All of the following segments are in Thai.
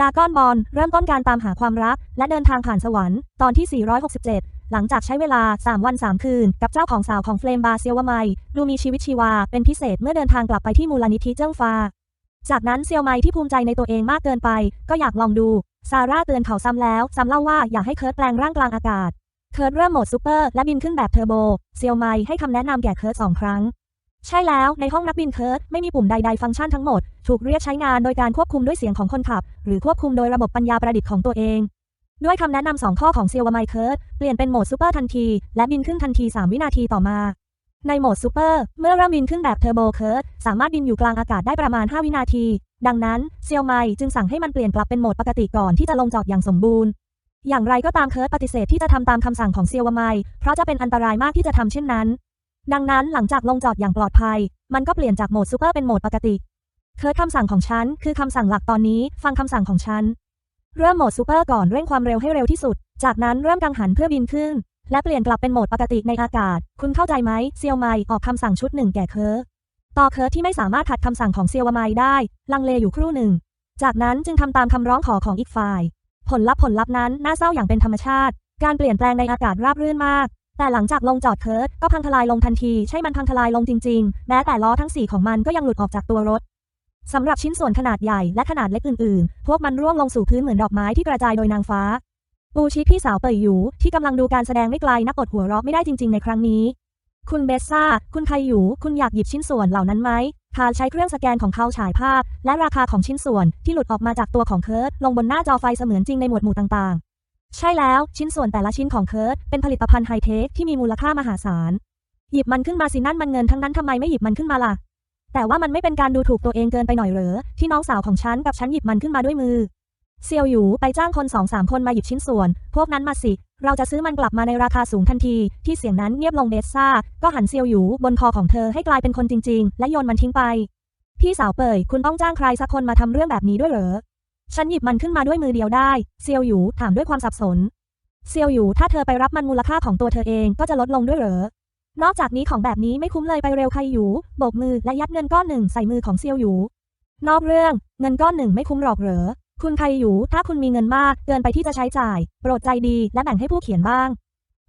ดากอนบอลเริ่มต้นการตามหาความรัก และเดินทางผ่านสวรรค์ตอนที่ 467 หลังจากใช้เวลา 3 วัน 3 คืน กับเจ้าของสาวของเฟลมบาเซียวไมดูมีชีวิตชีวา เป็นพิเศษเมื่อเดินทางกลับไปที่มูลนิธิเจิ้งฟาจากนั้นเซียวไมที่ภูมิใจในตัวเองมากเกินไป ก็อยากลองดู ซาร่าเตือนเขาซ้ำแล้วซ้ำเล่าว่าอยากให้เคิร์ตแปลงร่างกลางอากาศ เคิร์ตเริ่มโหมดซูเปอร์และบินขึ้นแบบเทอร์โบ เซียวไมให้คำแนะนำแก่เคิร์ตสองครั้ง ใช่แล้ว ในห้องนักบินเคิร์ตไม่มีปุ่มใดๆ ฟังก์ชันทั้งหมด ถูกเรียกใช้งานโดยการควบคุมด้วยเสียงของคนขับ หรือควบคุมโดยระบบปัญญาประดิษฐ์ของตัวเอง ด้วยคำแนะนำสองข้อของเซียววาไมเคิร์ตเปลี่ยนเป็นโหมดซูเปอร์ทันที และบินขึ้นทันที 3 วินาทีต่อมา ในโหมดซูเปอร์เมื่อเริ่มบินขึ้นแบบเทอร์โบเคิร์ตสามารถบินอยู่กลางอากาศได้ประมาณ 5 วินาที ดังนั้นเซียวไมจึงสั่งให้มันเปลี่ยนกลับเป็นโหมดปกติก่อนที่จะลงจอดอย่างสมบูรณ์อย่างไรก็ตามเคิร์ตปฏิเสธที่จะทำตามคำสั่งของเซียวไมเพราะจะเป็นอันตรายมากที่จะทำเช่นนั้น ดังนั้นหลังจากลงจอดอย่างปลอดภัย มันก็เปลี่ยนจากโหมดซูเปอร์เป็นโหมดปกติ เคิร์ตคำสั่งของฉัน คือคำสั่งหลักตอนนี้ ฟังคำสั่งของฉัน เริ่มโหมดซูเปอร์ก่อนเร่งความเร็วให้เร็วที่สุด จากนั้นเริ่มกังหันเพื่อบินขึ้น และเปลี่ยนกลับเป็นโหมดปกติในอากาศ คุณเข้าใจไหมเซียวไมออกคำสั่งชุดหนึ่งแก่เคิร์ตต่อเคิร์ตที่ไม่สามารถขัดคำสั่งของเซียววาไมได้ ลังเลอยู่ครู่หนึ่ง จากนั้นจึงทำตามคำร้องขอของอีกฝ่าย ผลลัพธ์ผลลัพธ์นั้นน่าเศร้าอย่างเป็นธรรมชาติ การเปลี่ยนแปลงในอากาศราบรื่นมาก แต่หลังจากลงจอดเคิร์ตก็พังทลายลงทันที ใช่มันพังทลายลงจริงๆ แม้แต่ล้อทั้ง4ของมันก็ยังหลุดออกจากตัวรถสำหรับชิ้นส่วนขนาดใหญ่และขนาดเล็กอื่นๆ พวกมันร่วงลงสู่พื้นเหมือนดอกไม้ที่กระจายโดยนางฟ้า ปูชิพี่สาวเปยหยูที่กำลังดูการแสดงไม่ไกลนักอดหัวเราะไม่ได้จริงๆ ในครั้งนี้ คุณเบสซ่า คุณไคหยูคุณอยากหยิบชิ้นส่วนเหล่านั้นไหมคาร์ใช้เครื่องสแกนของเขาฉายภาพ และราคาของชิ้นส่วนที่หลุดออกมาจากตัวของเคิร์ตลงบนหน้าจอไฟเสมือนจริงในหมวดหมู่ต่างๆ ใช่แล้วชิ้นส่วนแต่ละชิ้นของเคิร์ตเป็นผลิตภัณฑ์ไฮเทคที่มีมูลค่ามหาศาล หยิบมันขึ้นมาสินั่นมันเงินทั้งนั้นทำไมไม่หยิบมันขึ้นมาล่ะ แต่ว่ามันไม่เป็นการดูถูกตัวเองเกินไปหน่อยเหรอ ที่น้องสาวของฉันกับฉันหยิบมันขึ้นมาด้วยมือ เซียวหยูไปจ้างคนสองสามคนมาหยิบชิ้นส่วน พวกนั้นมาสิ เราจะซื้อมันกลับมาในราคาสูงทันที ที่เสียงนั้นเงียบลงเบสซ่า ก็หันเซียวหยูบนคอของเธอให้กลายเป็นคนจริง ๆ และโยนมันทิ้งไป พี่สาวเปยคุณต้องจ้างใครสักคนมาทำเรื่องแบบนี้ด้วยเหรอ ฉันหยิบมันขึ้นมาด้วยมือเดียวได้ เซียวหยูถามด้วยความสับสน เซียวหยูถ้าเธอไปรับมันมูลค่าของตัวเธอเองก็จะลดลงด้วยเหรอ นอกจากนี้ของแบบนี้ไม่คุ้มเลยไปเร็วใครหยูโบกมือและยัดเงินก้อนหนึ่งใส่มือของเซียวหยู นอกเรื่องเงินก้อนหนึ่งไม่คุ้มหรอกเหรอ คุณใครหยูถ้าคุณมีเงินมากเกินไปที่จะใช้จ่าย โปรดใจดีและแบ่งให้ผู้เขียนบ้าง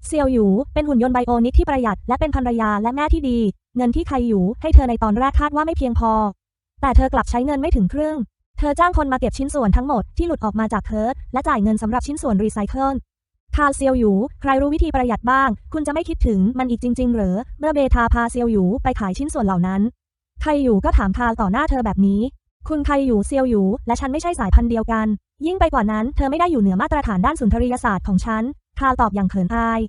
เซียวหยูเป็นหุ่นยนต์ไบโอนิกที่ประหยัดและเป็นภรรยาและแม่ที่ดี เงินที่ใครหยูให้เธอในตอนแรกคาดว่าไม่เพียงพอ แต่เธอกลับใช้เงินไม่ถึงครึ่ง เธอจ้างคนมาเก็บชิ้นส่วนทั้งหมดที่หลุดออกมาจากเคิร์ตและจ่ายเงินสำหรับชิ้นส่วนรีไซเคิลคาเซียวหยูใครรู้วิธีประหยัดบ้าง คุณจะไม่คิดถึงมันอีกจริง ๆ หรือเมื่อเบทาพาเซียวหยูไปขายชิ้นส่วนเหล่านั้นไคหยูก็ถามคาต่อหน้าเธอแบบนี้ คุณไคหยูเซียวหยูและฉันไม่ใช่สายพันธุ์เดียวกัน ยิ่งไปกว่านั้นเธอไม่ได้อยู่เหนือมาตรฐานด้านสุนทรียศาสตร์ของฉันคาตอบอย่างเขินอาย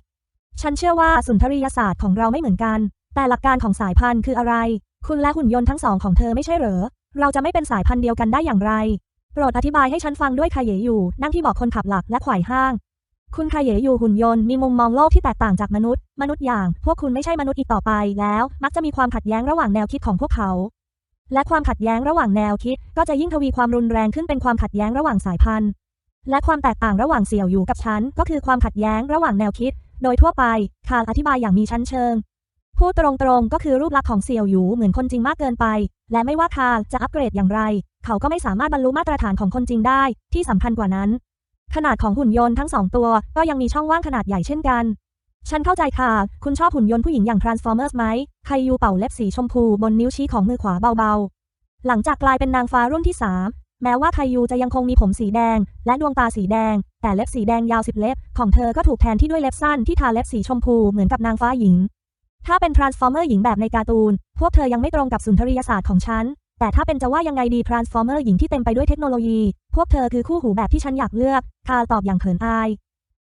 ฉันเชื่อว่าสุนทรียศาสตร์ของเราไม่เหมือนกัน แต่หลักการของสายพันธุ์คืออะไร คุณและหุ่นยนต์ทั้งสองของเธอไม่ใช่เหรอ เราจะไม่เป็นสายพันธุ์เดียวกันได้อย่างไร โปรดอธิบายให้ฉันฟังด้วยคาเยอยู่นั่งที่เบอกคนขับหลักและขวายห้าง คุณคาเยอยู่หุ่นยนต์มีมุมมองโลกที่แตกต่างจากมนุษย์ มนุษย์อย่าง พวกคุณไม่ใช่มนุษย์อีกต่อไป แล้ว มักจะมีความขัดแย้งระหว่างแนวคิดของพวกเขา และความขัดแย้งระหว่างแนวคิด ก็จะยิ่งทวีความรุนแรงขึ้นเป็นความขัดแย้งระหว่างสายพันธุ์ และความแตกต่างระหว่างเสี่ยวอยู่กับฉันก็คือความขัดแย้งระหว่างแนวคิด โดยทั่วไปคาอธิบายอย่างมีชั้นเชิงพูดตรงๆก็คือรูปลักษณ์ของเสี่ยวหยูเหมือนคนจริงมากเกินไป และไม่ว่าคาจะอัปเกรดอย่างไร เขาก็ไม่สามารถบรรลุมาตรฐานของคนจริงได้ ที่สำคัญกว่านั้น ขนาดของหุ่นยนต์ทั้งสองตัว ก็ยังมีช่องว่างขนาดใหญ่เช่นกัน ฉันเข้าใจค่ะ คุณชอบหุ่นยนต์ผู้หญิงอย่าง Transformers ไหมไคยูเป่าเล็บสีชมพูบนนิ้วชี้ของมือขวาเบาๆ หลังจากกลายเป็นนางฟ้ารุ่นที่ 3 แม้ว่าไคยูจะยังคงมีผมสีแดง และดวงตาสีแดง แต่เล็บสีแดงยาวสิบเล็บ ของเธอก็ถูกแทนที่ด้วยเล็บสั้นที่ทาเล็บสีชมพูเหมือนกับนางฟ้าหญิง ถ้าเป็น Transformer หญิงแบบในการ์ตูน พวกเธอยังไม่ตรงกับสุนทรียศาสตร์ของฉัน แต่ถ้าเป็นจะว่ายังไงดี Transformer หญิงที่เต็มไปด้วยเทคโนโลยี พวกเธอคือคู่หูแบบที่ฉันอยากเลือก คาร์ตอบอย่างเขินอาย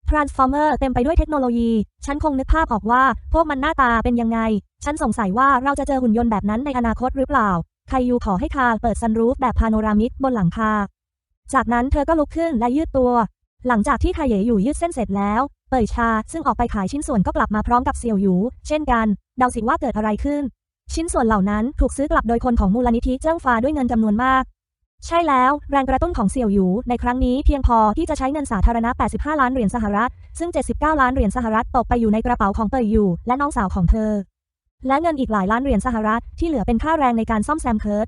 Transformer เต็มไปด้วยเทคโนโลยี ฉันคงนึกภาพออกว่า พวกมันหน้าตาเป็นยังไง ฉันสงสัยว่าเราจะเจอหุ่นยนต์แบบนั้นในอนาคตหรือเปล่าไคยูขอให้คาร์เปิดซันรูฟแบบพาโนรามิกบนหลังคา จากนั้นเธอก็ลุกขึ้นและยืดตัว หลังจากที่คาเยอยู่ยืดเส้นเสร็จแล้ว เปิดชา ซึ่งออกไปขายชิ้นส่วนก็กลับมาพร้อมกับเซียวหยู เช่นกัน เดาสิว่าเกิดอะไรขึ้น ชิ้นส่วนเหล่านั้นถูกซื้อกลับโดยคนของมูลนิธิเจิ้งฟาด้วยเงินจำนวนมาก ใช่แล้ว แรงกระตุ้นของเสี่ยวหยูในครั้งนี้เพียงพอที่จะใช้เงินสาธารณะ 85 ล้านเหรียญสหรัฐ ซึ่ง 79 ล้านเหรียญสหรัฐตกไปอยู่ในกระเป๋าของเปยอยู่และน้องสาวของเธอ และเงินอีกหลายล้านเหรียญสหรัฐที่เหลือเป็นค่าแรงในการซ่อมแซมเคิร์ต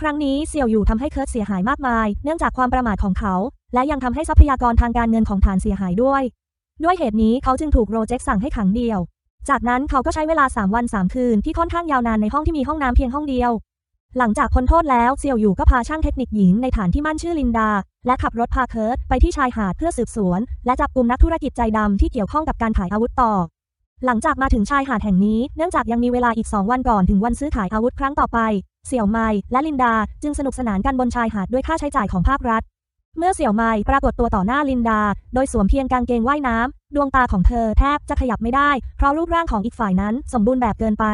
ครั้งนี้เสี่ยวอยู่ทำให้เคิร์ตเสียหายมากมาย เนื่องจากความประมาทของเขา และยังทำให้ทรัพยากรทางการเงินของฐานเสียหายด้วย ด้วยเหตุนี้เขาจึงถูกโรเจคสั่งให้ขังเดียว จากนั้นเขาก็ใช้เวลา 3 วัน 3 คืนที่ค่อนข้างยาวนานในห้องที่มีห้องน้ำเพียงห้องเดียว หลังจากพ้นโทษแล้วเซียวอยู่ก็พาช่างเทคนิคหญิงในฐานที่มั่นชื่อลินดา และขับรถพาเคิร์ตไปที่ชายหาดเพื่อสืบสวน และจับกลุ่มนักธุรกิจใจดำที่เกี่ยวข้องกับการขายอาวุธต่อ หลังจากมาถึงชายหาดแห่งนี้เนื่องจากยังมีเวลาอีก 2 วันก่อนถึงวันซื้อขายอาวุธครั้งต่อไปเสี่ยวไมและลินดา จึงสนุกสนานกันบนชายหาดด้วยค่าใช้จ่ายของภาครัฐ เมื่อเสี่ยวไมปรากฏตัวต่อหน้าลินดา โดยสวมเพียงกางเกงว่ายน้ำ ดวงตาของเธอแทบจะขยับไม่ได้ เพราะรูปร่างของอีกฝ่ายนั้นสมบูรณ์แบบเกินไป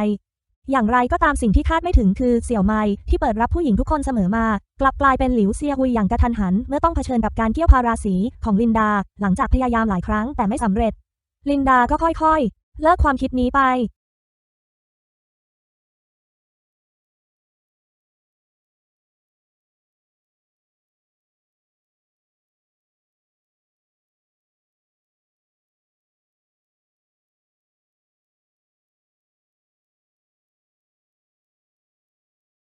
อย่างไรก็ตามสิ่งที่คาดไม่ถึงคือเสี่ยวไมที่เปิดรับผู้หญิงทุกคนเสมอมา กลับกลายเป็นหลิวเซียฮุยอย่างกระทันหัน เมื่อต้องเผชิญกับการเกี่ยวพาราสีของลินดา หลังจากพยายามหลายครั้งแต่ไม่สำเร็จ ลินดาก็ค่อยๆ เลิกความคิดนี้ไป